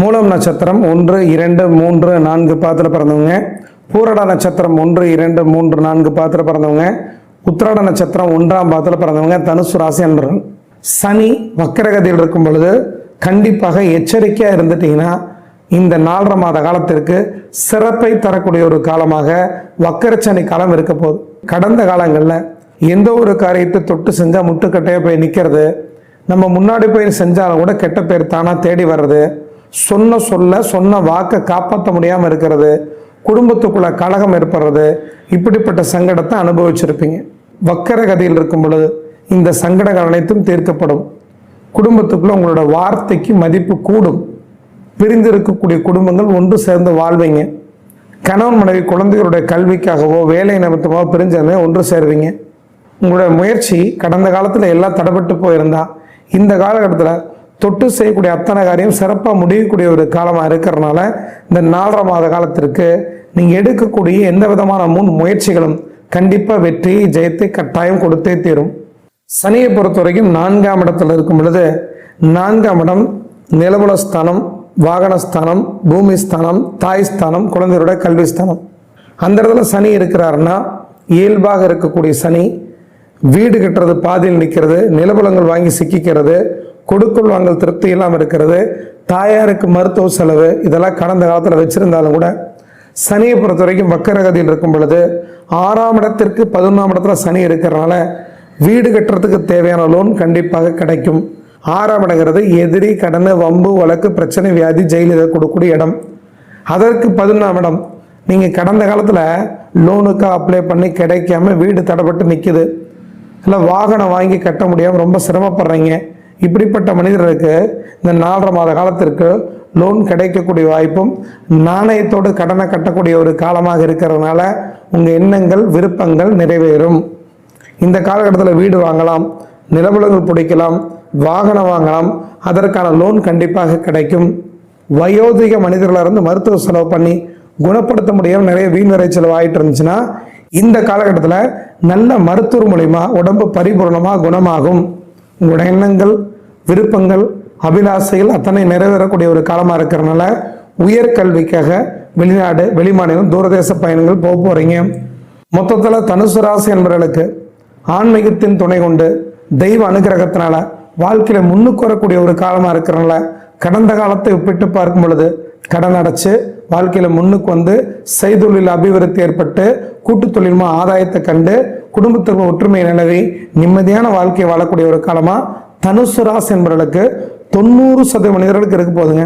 மூலம் நட்சத்திரம் ஒன்று இரண்டு மூன்று நான்கு பாத்திர பிறந்தவங்க. பூரட நட்சத்திரம் ஒன்று இரண்டு மூன்று நான்கு பாத்திர பிறந்தவங்க. உத்திராட நட்சத்திரம் ஒன்றாம் பாத்திர பிறந்தவங்க. தனுசு ராசி அன்பர்கள். சனி வக்கரகதியில் இருக்கும் பொழுது கண்டிப்பாக எச்சரிக்கையாக இருந்துட்டீங்கன்னா இந்த நாலரை மாத காலத்திற்கு சிறப்பை தரக்கூடிய ஒரு காலமாக வக்கரச்சனி காலம் இருக்க போகுது. கடந்த காலங்களில் எந்த ஒரு காரியத்தை தொட்டு செஞ்சால் முட்டுக்கட்டையாக போய் நிற்கிறது நம்ம முன்னாடி போய் செஞ்சாலும் கூட கெட்ட பேர் தானாக தேடி வர்றது சொன்ன சொல்ல சொன்ன வாக்கை காப்பாற்ற முடியாமல் இருக்கிறது குடும்பத்துக்குள்ள கலகம் ஏற்படுறது இப்படிப்பட்ட சங்கடத்தை அனுபவிச்சிருப்பீங்க. வக்கர கதையில் இருக்கும் பொழுது இந்த சங்கடங்கள் அனைத்தும் தீர்க்கப்படும். குடும்பத்துக்குள்ள உங்களோட வார்த்தைக்கு மதிப்பு கூடும். பிரிந்து இருக்கக்கூடிய குடும்பங்கள் ஒன்று சேர்ந்து வாழ்வீங்க. கணவன் மனைவி குழந்தைகளுடைய கல்விக்காகவோ வேலை நிமித்தமாக பிரிஞ்சதுமே ஒன்று சேருவீங்க. உங்களுடைய முயற்சி கடந்த காலத்தில் எல்லாம் தடைப்பட்டு போயிருந்தா இந்த காலகட்டத்தில் தொட்டு செய்யக்கூடிய அத்தனை காரியம் சிறப்பாக முடியக்கூடிய ஒரு காலமாக இருக்கிறனால இந்த நாலரை மாத காலத்திற்கு நீங்கள் எடுக்கக்கூடிய எந்த விதமான முன் முயற்சிகளும் கண்டிப்பாக வெற்றி ஜெயத்தை கட்டாயம் கொடுத்தே தீரும். சனியை பொறுத்த வரைக்கும் நான்காம் இடத்துல இருக்கும் பொழுது நான்காம் இடம் நிலபுலஸ்தானம் வாகனஸ்தானம் பூமிஸ்தானம் தாய்ஸ்தானம் குழந்தையோட கல்விஸ்தானம் அந்த இடத்துல சனி இருக்கிறாருன்னா இயல்பாக இருக்கக்கூடிய சனி வீடு கட்டுறது பாதியில் நிற்கிறது நிலபலங்கள் வாங்கி சிக்கிக்கிறது கொடுக்கல் வாங்கல் திருப்தி இல்லாமல் இருக்கிறது. தாயாருக்கு மருத்துவ செலவு இதெல்லாம் கடந்த காலத்தில் வச்சுருந்தாலும் கூட சனியை பொறுத்த வரைக்கும் வக்கரகதியில் இருக்கும் பொழுது ஆறாம் இடத்திற்கு பதினொன்றாம் இடத்துல சனி இருக்கிறனால வீடு கட்டுறதுக்கு தேவையான லோன் கண்டிப்பாக கிடைக்கும். ஆறாம் இடங்கிறது எதிரி கடன் வம்பு வழக்கு பிரச்சனை வியாதி ஜெயில் இதை கொடுக்கக்கூடிய இடம். அதற்கு பதினொன்றாம் இடம். நீங்கள் கடந்த காலத்தில் லோனுக்கு அப்ளை பண்ணி கிடைக்காம வீடு தடைப்பட்டு நிற்கிது இல்லை வாகனம் வாங்கி கட்ட முடியாமல் ரொம்ப சிரமப்படுறீங்க. இப்படிப்பட்ட மனிதர்களுக்கு இந்த நாலரை மாத காலத்திற்கு லோன் கிடைக்கக்கூடிய வாய்ப்பும் நாணயத்தோடு கடனை கட்டக்கூடிய ஒரு காலமாக இருக்கிறதுனால உங்கள் எண்ணங்கள் விருப்பங்கள் நிறைவேறும். இந்த காலகட்டத்தில் வீடு வாங்கலாம் நிலவுலங்கள் பிடிக்கலாம் வாகனம் வாங்கலாம் அதற்கான லோன் கண்டிப்பாக கிடைக்கும். வயோதிக மனிதர்களாக இருந்து மருத்துவ செலவு பண்ணி குணப்படுத்த முடியாமல் நிறைய வீண் விரைச்சல் ஆகிட்டு இருந்துச்சுன்னா இந்த காலகட்டத்தில் நல்ல மருத்துவர் மூலிமா உடம்பு பரிபூர்ணமாக குணமாகும். உங்களோட எண்ணங்கள் விருப்பங்கள் அபிலாசைகள் அத்தனை நிறைவேறக்கூடிய ஒரு காலமாக இருக்கிறனால உயர்கல்விக்காக வெளிநாடு வெளிமாநிலம் தூரதேச பயணங்கள் போக போகிறீங்க மொத்தத்தில் தனுசு ராசி என்பவர்களுக்கு ஆன்மீகத்தின் துணை கொண்டு தெய்வ அனுகிரகத்தினால வாழ்க்கையில் முன்னுக்கு வரக்கூடிய ஒரு காலமாக இருக்கிறனால கடந்த காலத்தை ஒப்பிட்டு பார்க்கும் பொழுது கடன் அடைச்சு வாழ்க்கையில் முன்னுக்கு வந்து செய்தொழில் அபிவிருத்தி ஏற்பட்டு கூட்டு தொழிலுமா ஆதாயத்தை கண்டு குடும்பத்திற்கு ஒற்றுமை நிலவி நிம்மதியான வாழ்க்கையை வாழக்கூடிய ஒரு காலமாக தனுசு ராசி என்பவர்களுக்கு தொண்ணூறு சதவீத மனிதர்களுக்கு இருக்க போதுங்க